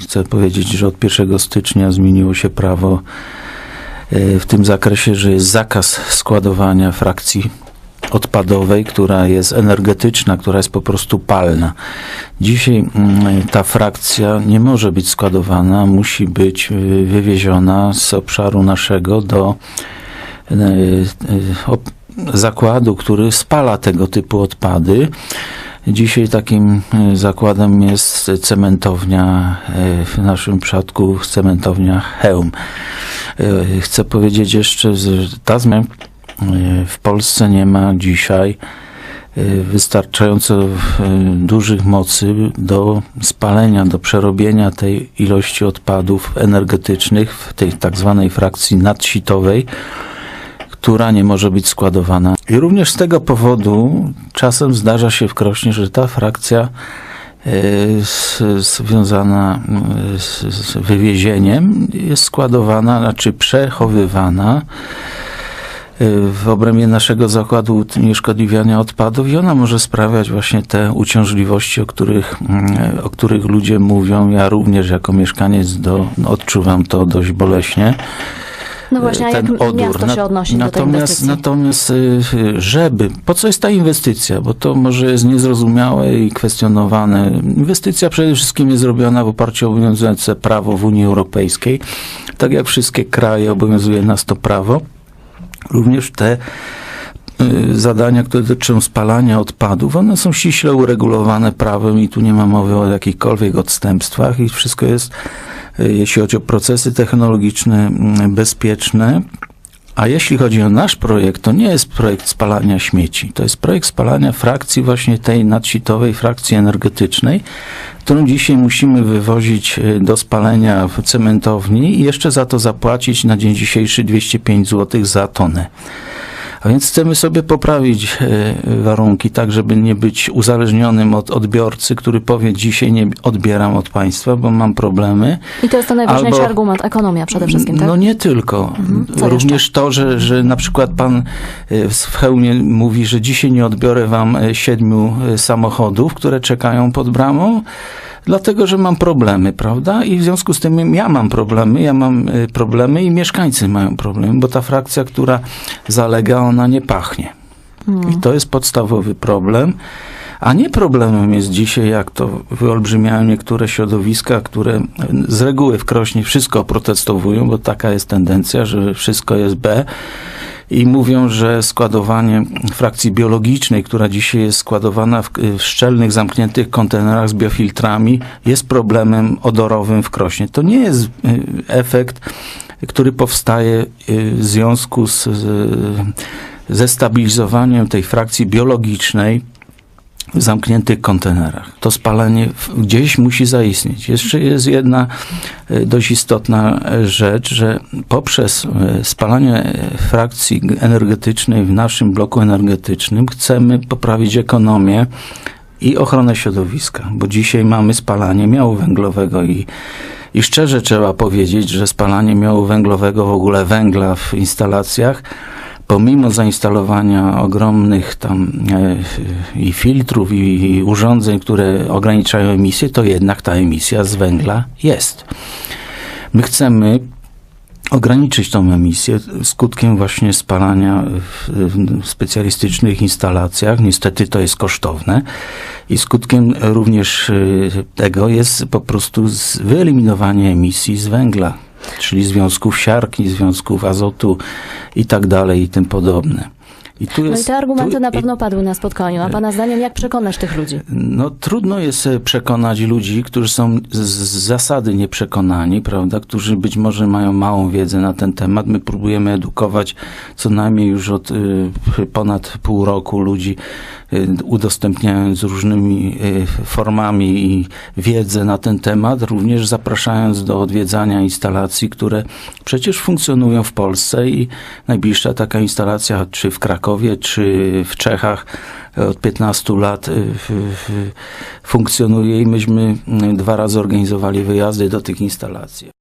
chcę powiedzieć, że od 1 stycznia zmieniło się prawo e, w tym zakresie, że jest zakaz składowania frakcji odpadowej, która jest energetyczna, która jest po prostu palna. Dzisiaj mm, ta frakcja nie może być składowana, musi być y, wywieziona z obszaru naszego do op- zakładu, który spala tego typu odpady. Dzisiaj takim y, zakładem jest cementownia, y, w naszym przypadku cementownia Heum. Y, Chcę powiedzieć jeszcze, że ta zmiana y, w Polsce nie ma dzisiaj wystarczająco dużych mocy do spalenia, do przerobienia tej ilości odpadów energetycznych w tej tak zwanej frakcji nadsitowej, która nie może być składowana. I również z tego powodu czasem zdarza się w Krośnie, że ta frakcja z- związana y, z, wywiezieniem jest składowana, znaczy przechowywana y, w obrębie naszego zakładu unieszkodliwiania odpadów i ona może sprawiać właśnie te uciążliwości, o których, o których ludzie mówią. Ja również jako mieszkaniec do, odczuwam to dość boleśnie No właśnie, a jak ten odór. miasto się odnosi do natomiast, inwestycji? Natomiast, y, żeby, po co jest ta inwestycja? Bo to może jest niezrozumiałe i kwestionowane. Inwestycja przede wszystkim jest zrobiona w oparciu o obowiązujące prawo w Unii Europejskiej. Tak jak wszystkie kraje obowiązuje nas to prawo. Również te y, zadania, które dotyczą spalania odpadów, one są ściśle uregulowane prawem i tu nie ma mowy o jakichkolwiek odstępstwach i wszystko jest, jeśli chodzi o procesy technologiczne, mm, bezpieczne. A jeśli chodzi o nasz projekt, to nie jest projekt spalania śmieci. To jest projekt spalania frakcji właśnie tej nadsitowej frakcji energetycznej, którą dzisiaj musimy wywozić y, do spalenia w cementowni i jeszcze za to zapłacić na dzień dzisiejszy 205 zł za tonę. A więc chcemy sobie poprawić e, warunki, tak żeby nie być uzależnionym od odbiorcy, który powie dzisiaj nie odbieram od państwa, bo mam problemy. I to jest ten najważniejszy albo- argument, ekonomia przede wszystkim, tak? No nie tylko. Co Również to, że, że na przykład pan e, w hełmie mówi, że dzisiaj nie odbiorę wam e, siedmiu samochodów, które czekają pod bramą, dlatego że mam problemy, prawda? I w związku z tym ja mam problemy, ja mam e, problemy i mieszkańcy mają problemy, bo ta frakcja, która zalega, ona nie pachnie. I to jest podstawowy problem. A nie problemem jest dzisiaj, jak to wyolbrzymiają niektóre środowiska, które z reguły w Krośnie wszystko protestowują, bo taka jest tendencja, że wszystko jest B. I mówią, że składowanie frakcji biologicznej, która dzisiaj jest składowana w, w szczelnych, zamkniętych kontenerach z biofiltrami, jest problemem odorowym w Krośnie. To nie jest y, efekt, który powstaje y, w związku z, z ze stabilizowaniem tej frakcji biologicznej w zamkniętych kontenerach. To spalanie gdzieś musi zaistnieć. Jeszcze jest jedna e, dość istotna e, rzecz, że poprzez e, spalanie frakcji energetycznej w naszym bloku energetycznym chcemy poprawić ekonomię i ochronę środowiska, bo dzisiaj mamy spalanie miału węglowego i i szczerze trzeba powiedzieć, że spalanie miału węglowego, w ogóle węgla w instalacjach, pomimo zainstalowania ogromnych tam e, i filtrów, i, urządzeń, które ograniczają emisję, to jednak ta emisja z węgla jest. My chcemy ograniczyć tą emisję skutkiem właśnie spalania w, specjalistycznych instalacjach. Niestety to jest kosztowne i skutkiem również y, tego jest po prostu wyeliminowanie emisji z węgla, czyli związków siarki, związków azotu i tak dalej i tym podobne. I tu No i jest, te argumenty tu, na i- pewno padły na spotkaniu. A pana zdaniem jak przekonać tych ludzi? no trudno jest e, przekonać ludzi, którzy są z z zasady nieprzekonani, prawda, którzy być może mają małą wiedzę na ten temat. My próbujemy edukować co najmniej już od y, ponad pół roku ludzi, y, udostępniając różnymi y, formami i wiedzę na ten temat, również zapraszając do odwiedzania instalacji, które przecież funkcjonują w Polsce i najbliższa taka instalacja, czy w Krakowie, czy w Czechach, od 15 lat y, funkcjonuje i myśmy dwa razy organizowali wyjazdy do tych instalacji.